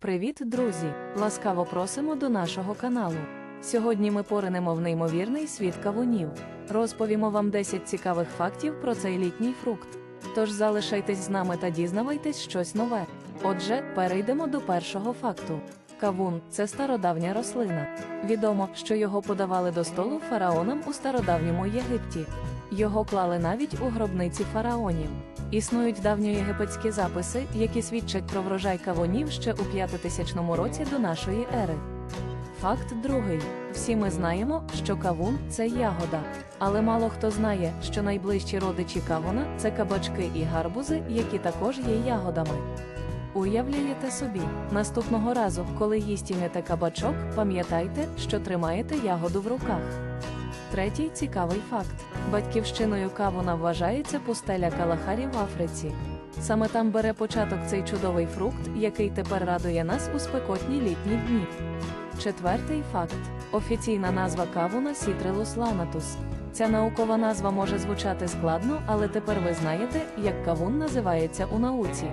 Привіт, друзі! Ласкаво просимо до нашого каналу. Сьогодні ми поринемо в неймовірний світ кавунів. Розповімо вам 10 цікавих фактів про цей літній фрукт. Тож залишайтесь з нами та дізнавайтесь щось нове. Отже, перейдемо до першого факту. Кавун це стародавня рослина. Відомо, що його подавали до столу фараонам у стародавньому Єгипті. Його клали навіть у гробниці фараонів. Існують давньоєгипетські записи, які свідчать про врожай кавунів ще у 5000 році до нашої ери. Факт другий: всі ми знаємо, що кавун це ягода. Але мало хто знає, що найближчі родичі кавуна це кабачки і гарбузи, які також є ягодами. Уявляєте собі, наступного разу, коли їстімете кабачок, пам'ятайте, що тримаєте ягоду в руках. Третій цікавий факт: батьківщиною кавуна вважається пустеля Калахарі в Африці. Саме там бере початок цей чудовий фрукт, який тепер радує нас у спекотні літні дні. Четвертий факт: офіційна назва кавуна Citrellus lanatus. Ця наукова назва може звучати складно, але тепер ви знаєте, як кавун називається у науці.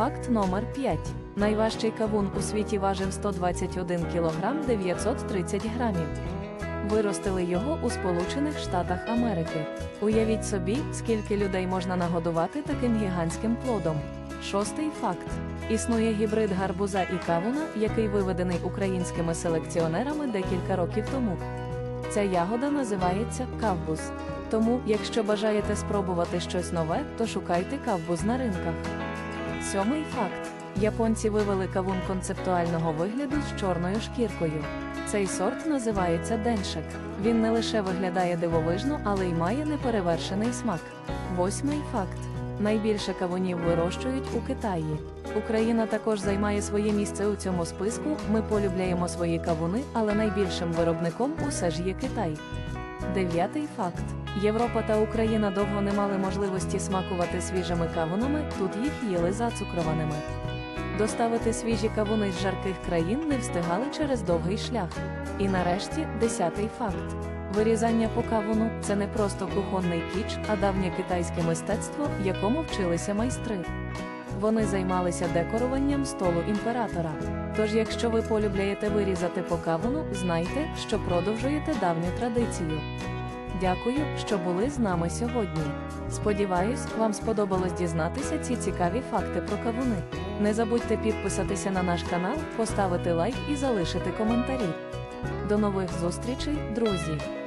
Факт номер 5. Найважчий кавун у світі важив 121 кг 930 грамів. Виростили його у Сполучених Штатах Америки. Уявіть собі, скільки людей можна нагодувати таким гігантським плодом. Шостий факт: існує гібрид гарбуза і кавуна, який виведений українськими селекціонерами декілька років тому. Ця ягода називається кавбуз. Тому, якщо бажаєте спробувати щось нове, то шукайте кавбуз на ринках. Сьомий факт: японці вивели кавун концептуального вигляду з чорною шкіркою. Цей сорт називається деншек. Він не лише виглядає дивовижно, але й має неперевершений смак. Восьмий факт: найбільше кавунів вирощують у Китаї. Україна також займає своє місце у цьому списку. Ми полюбляємо свої кавуни, але найбільшим виробником усе ж є Китай. Дев'ятий факт: Європа та Україна довго не мали можливості смакувати свіжими кавунами, тут їх їли зацукрованими. Доставити свіжі кавуни з жарких країн не встигали через довгий шлях. І нарешті, десятий факт: вирізання по кавуну це не просто кухонний кіч, а давнє китайське мистецтво, якому вчилися майстри. Вони займалися декоруванням столу імператора. Тож, якщо ви полюбляєте вирізати по кавуну, знайте, що продовжуєте давню традицію. Дякую, що були з нами сьогодні. Сподіваюсь, вам сподобалось дізнатися ці цікаві факти про кавуни. Не забудьте підписатися на наш канал, поставити лайк і залишити коментарі. До нових зустрічей, друзі!